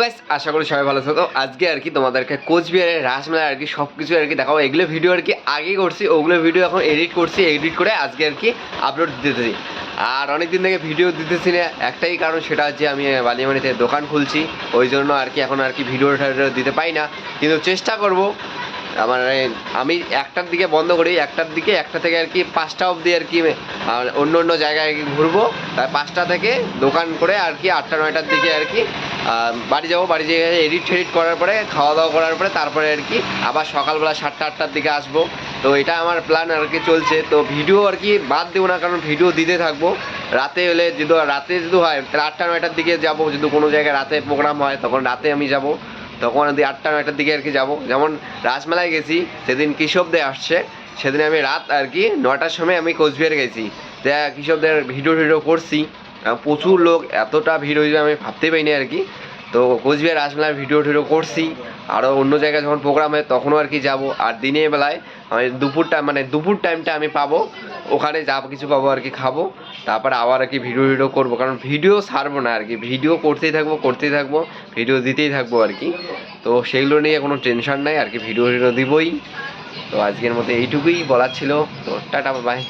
Guys আশা করি সবাই ভালো থাকো আজকে আর কি তোমাদেরকে কোচবিহারের রাসমেলা আর কি সব কিছু আর কি দেখাবো। এগুলো ভিডিও আর কি আগে করছি, ওগুলো ভিডিও এখন এডিট করছি এডিট করে আজকে আর কি আপলোড দিতেছি আর অনেক দিন থেকে ভিডিও দিতেছি না, একটাই কারণ সেটা হচ্ছে আমি বালিয়ামানিতে দোকান খুলছি, ওই জন্য আর কি এখন আর কি ভিডিও দিতে পাই না। কিন্তু চেষ্টা করব আমার আমি একটার দিকে বন্ধ করি, একটার দিকে একটা থেকে আর কি পাঁচটা অবধি আর কি অন্য অন্য জায়গায় আর কি ঘুরবো। তাই পাঁচটা থেকে দোকান করে আর কি আটটা, নয়টার দিকে আর কি বাড়ি যাব। বাড়ি যেয়ে এডিট ফেডিট করার পরে খাওয়া দাওয়া করার পরে তারপরে আর কি আবার সকালবেলা সাতটা, আটটার দিকে আসব। তো এটা আমার প্ল্যান আর কি চলছে। তো ভিডিও আর কি বাদ দেবো না, কারণ ভিডিও দিতে থাকব। রাতে হলে যদি, রাতে যদি হয়, তাহলে আটটা, নয়টার দিকে যাব। যদি কোনো জায়গায় রাতে প্রোগ্রাম হয়, তখন রাতে আমি যাব। তখন আমি আটটা নয়টার দিকে আর কি যাব। যেমন রাজমেলায় গেছি, সেদিন কৃষকদের আসছে, সেদিন আমি রাত আর কি নটার সময় আমি কোচবিহার গেছি। দেখ কৃষকদের ভিডিও টিডিও করছি প্রচুর লোক, এতটা ভিড় হয়ে আমি ভাবতেই পারিনি আর কি। তো কোচবিহার রাজমেলার ভিডিও টিডিও করছি। আরও অন্য জায়গায় যখন প্রোগ্রাম হয়, তখনও আর কি যাব। আর দিনের বেলায় আমি দুপুরটা মানে দুপুর টাইমটা আমি পাবো। ওখানে যা কিছু পাবো আর কি খাব। তারপরে আবার আর কি ভিডিও ভিডিও করব। কারণ ভিডিও ছাড়বো না আর কি। ভিডিও করতেই থাকব করতেই থাকব ভিডিও দিতেই থাকব আর কি। তো সেগুলো নিয়ে কোনো টেনশন নাই। আর কি ভিডিও ভিডিও দিবই। তো আজকের মতো এইটুকুই বলার ছিল। তো টাটা বাই